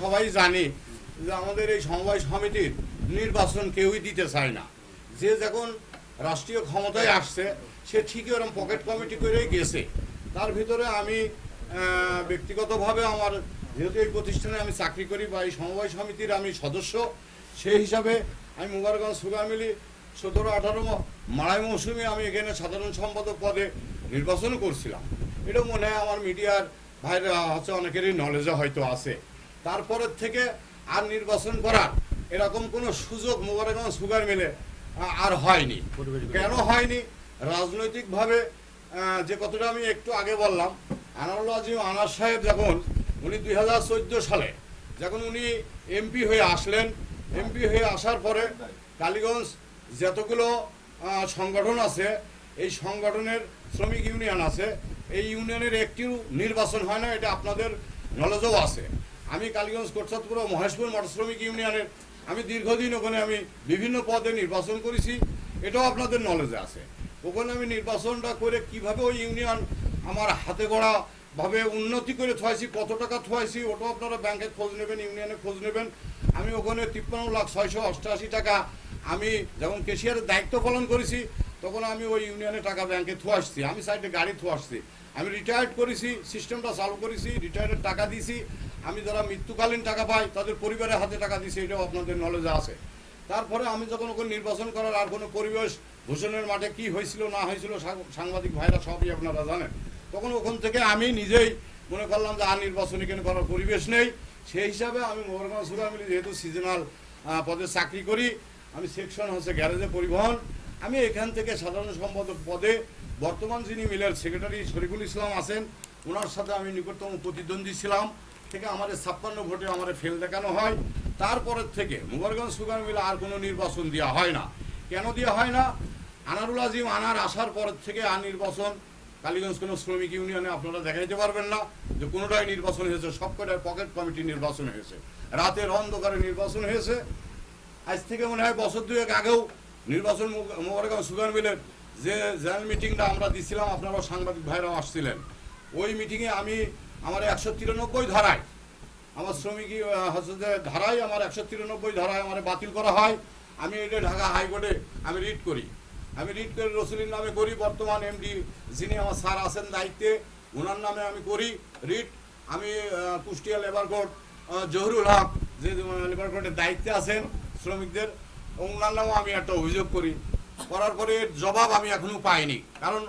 সবাই জানি যে আমাদের এই সমবায় সমিতির নির্বাচন কেউই দিতে চায় না। যে যখন রাষ্ট্রীয় ক্ষমতায় আসছে, সে ঠিকই ওরকম পকেট কমিটি করেই গেছে। তার ভিতরে আমি ব্যক্তিগতভাবে আমার যেহেতু এই প্রতিষ্ঠানে আমি চাকরি করি বা এই সমবায় সমিতির আমি সদস্য, সেই হিসাবে আমি মুবারগঞ্জ সুগার মিলি সতেরো আঠারো মাড়াই মৌসুমে আমি এখানে সাধারণ সম্পাদক পদে নির্বাচন করছিলাম। এটা মনে হয় আমার মিডিয়ার ভাইরা হচ্ছে অনেকেরই নলেজে হয়তো আছে। তারপরের থেকে আর নির্বাচন করার এরকম কোনো সুযোগ মোবারকগঞ্জ সুগার মিলে আর হয়নি। কেন হয়নি? রাজনৈতিকভাবে যে কথাটা আমি একটু আগে বললাম আনারুল আজিম আনার সাহেব যখন উনি দুই হাজার চোদ্দ সালে যখন উনি এমপি হয়ে আসলেন এমপি হয়ে আসার পরে কালীগঞ্জ যতগুলো সংগঠন আছে এই সংগঠনের শ্রমিক ইউনিয়ন আছে এই ইউনিয়নের একটিও নির্বাচন হয় না এটা আপনাদের নলেজও আছে। আমি কালীগঞ্জ কোটসাদপুর ও মহেশপুর মঠ শ্রমিক ইউনিয়নের, আমি দীর্ঘদিন ওখানে আমি বিভিন্ন পদে নির্বাচন করেছি, এটাও আপনাদের নলেজে আছে। ওখানে আমি নির্বাচনটা করে কীভাবে ওই ইউনিয়ন আমার হাতে গড়া ভাবে উন্নতি করে থুয়াইছি, কত টাকা থুয়াইছি, ওটাও আপনারা ব্যাংকে খোঁজ নেবেন, ইউনিয়নে খোঁজ নেবেন। আমি ওখানে তিপ্পান্ন লাখ ছয়শো অষ্টআশি টাকা আমি যখন কেশিয়ারের দায়িত্ব পালন করেছি, তখন আমি ওই ইউনিয়নে টাকা ব্যাংকে থু আসছি আমি সাইডে গাড়ি থু আসছি আমি রিটায়ার্ড করেছি সিস্টেমটা চালু করেছি রিটায়ার্ডের টাকা দিয়েছি আমি যারা মৃত্যুকালীন টাকা পাই, তাদের পরিবারের হাতে টাকা দিয়েছি এটাও আপনাদের নলেজে আছে। তারপরে আমি যখন ওখানে নির্বাচন করার আর কোনো পরিবেশ ভূষণের মাঠে কি হয়েছিল, না হয়েছিল সাংবাদিক ভাইরা সবই আপনারা জানেন। তখন ওখান থেকে আমি নিজেই মনে করলাম যে আর নির্বাচন এখানে করার পরিবেশ নেই। সেই হিসাবে আমি মোহরগঞ্জ সুগার মিলে যেহেতু সিজনাল পদে চাকরি করি, আমি সেকশন হচ্ছে গ্যারেজে পরিবহন। আমি এখান থেকে সাধারণ সম্পাদক পদে বর্তমান যিনি মিলের সেক্রেটারি শরীফুল ইসলাম আছেন, ওনার সাথে আমি নিকটতম প্রতিদ্বন্দ্বী ছিলাম। থেকে আমাদের ছাপ্পান্ন ভোটে আমাদের ফেল দেখানো হয়। তারপরের থেকে মুবারগঞ্জ সুগার মিলে আর কোনো নির্বাচন দেওয়া হয় না। কেন দেওয়া হয় না? আনারুল আজিম আনার আসার পরের থেকে আর নির্বাচন, কালীগঞ্জ কোনো শ্রমিক ইউনিয়নে আপনারা দেখাইতে পারবেন না যে কোনোটাই নির্বাচন হয়েছে। সব কটার পকেট কমিটি নির্বাচন হয়েছে। রাতের অন্ধকারে নির্বাচন হয়েছে। আজ থেকে মনে হয় বছর দুয়েক আগেও নির্বাচন মু- মোবারকগঞ্জ সুগার মিলের যে জেনারেল মিটিংটা আমরা দিছিলাম আপনারা সাংবাদিক ভাইরাও আসছিলেন। ওই মিটিংয়ে আমি আমার একশো তিরানব্বই ধারায়। আমার শ্রমিক ধারায় আমার একশো তিরানব্বই ধারায় আমার বাতিল করা হয়। আমি এটা ঢাকা হাইকোর্টে আমি রিট করি। আমি রিট করে রসুলির নামে করি, বর্তমান এমডি যিনি আমার স্যার আছেন দায়িত্বে ওনার নামে আমি করি রিট। আমি কুষ্টিয়া লেবার কোর্ট জহুরুল হক, যে লেবার কোর্টের দায়িত্বে আছেন শ্রমিকদের ওনার নামেও আমি একটা অভিযোগ করি। করার পরে জবাব আমি এখনও পাইনি। কারণ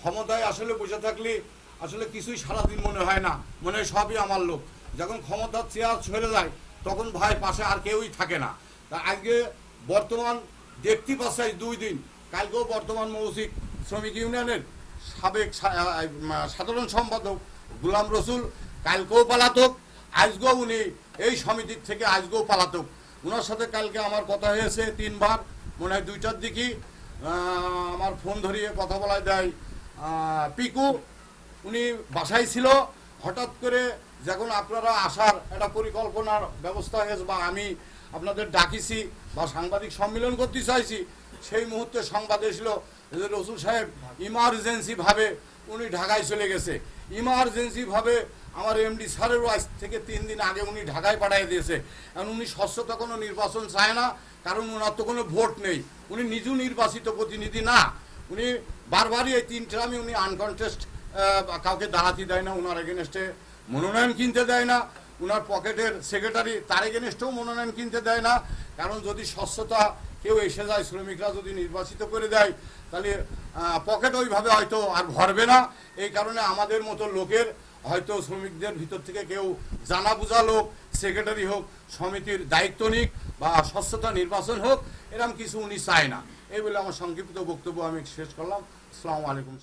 ক্ষমতায় আসলে বসে থাকলে আসলে কিছুই সারাদিন মনে হয় না। মনে হয় সবই আমার লোক। যখন ক্ষমতার চেয়ার ছেড়ে যায় তখন ভাই পাশে আর কেউই থাকে না। তা আজকে বর্তমান দেখতে পাচ্ছি দুই দিন। কালকেও বর্তমান মৌসিক শ্রমিক ইউনিয়নের সাবেক সাধারণ সম্পাদক গুলাম রসুল কালকেও পালাতক, আজকেও উনি এই সমিতির থেকে আজকেও পালাতক। ওনার সাথে কালকে আমার কথা হয়েছে তিনবার, মনে হয় দুইটার দিকেই। আমার ফোন ধরিয়ে কথা বলায় দেয় পিকু। উনি বাসায় ছিল, হঠাৎ করে যখন আপনারা আসার একটা পরিকল্পনার ব্যবস্থা হয়েছে বা আমি আপনাদের ডাকিছি বা সাংবাদিক সম্মেলন করতে চাইছি, সেই মুহূর্তে সংবাদ এসলো যে রসুল সাহেব ইমার্জেন্সিভাবে উনি ঢাকায় চলে গেছে। ইমার্জেন্সিভাবে আমার এমডি স্যারেরও আজ থেকে তিন দিন আগে উনি ঢাকায় পাঠিয়ে দিয়েছে। কারণ উনি স্বচ্ছতা কোনো নির্বাচন চায় না, কারণ ওনার তো কোনো ভোট নেই। উনি নিজেও নির্বাচিত প্রতিনিধি না। উনি বারবারই এই তিন ট্রামে উনি আনকনটেস্ট কাউকে দাঁড়াতে দেয় না ওনার এগেনস্টে মনোনয়ন কিনতে দেয় না ওনার পকেটের সেক্রেটারি তার এগেনস্টেও মনোনয়ন কিনতে দেয় না। কারণ যদি স্বচ্ছতা কেউ এসে যায়, শ্রমিকরা যদি নির্বাচিত করে দেয়, তাহলে পকেট ওইভাবে হয়তো আর ভরবে না। এই কারণে আমাদের মতো লোকের হয়তো শ্রমিকদের ভিতর থেকে কেউ জানা বোঝা লোক সেক্রেটারি হোক, সমিতির দায়িত্ব নিক বা স্বচ্ছতা নির্বাচন হোক এরকম কিছু উনি চায় না। এই বলে আমার সংক্ষিপ্ত বক্তব্য আমি শেষ করলাম। আসসালামু আলাইকুম।